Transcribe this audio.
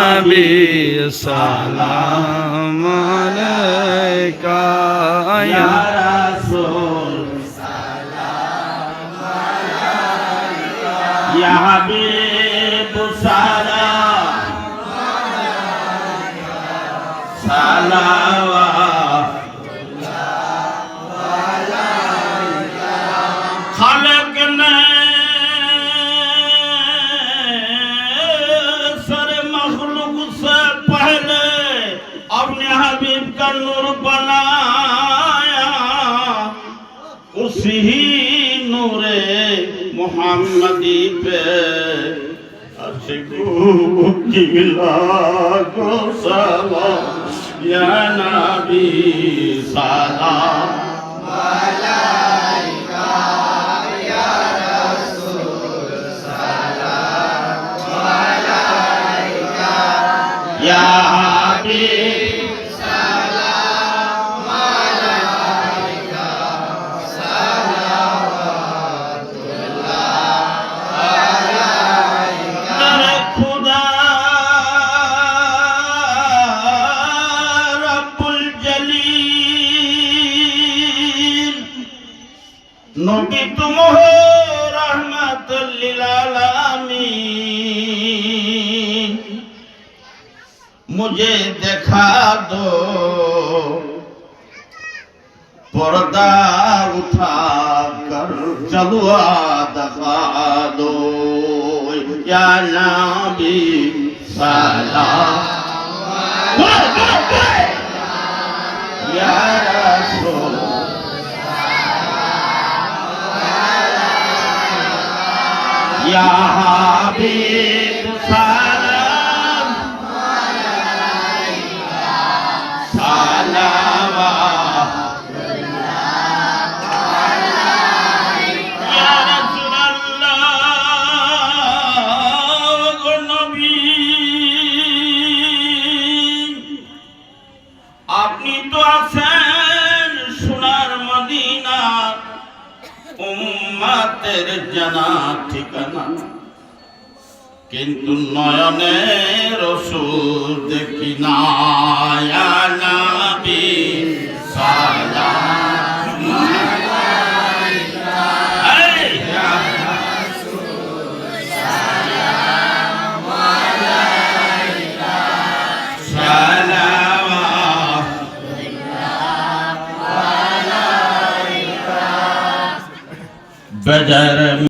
نبي سلام عليك يا رسول يا حبيب سلام صلوات हबीब का नूर बनाया उसी नूरे मोहम्मदी पे नबी सारा Ya Habib নবী তুমি রহমাতুল্লিল আলামিন মুঝে দেখা দো পর্দা উঠা কর চলুয়া দেখা দো। ইয়া নবী সালাম। ইয়া রাসূল। يا حبيب سلام عليك سلام يا رسول الله النبي আপনি তো আছেন উম্মাতের জানা ঠিকানা। কিন্তু নয়নে রসুল দেখি না সালাম বদর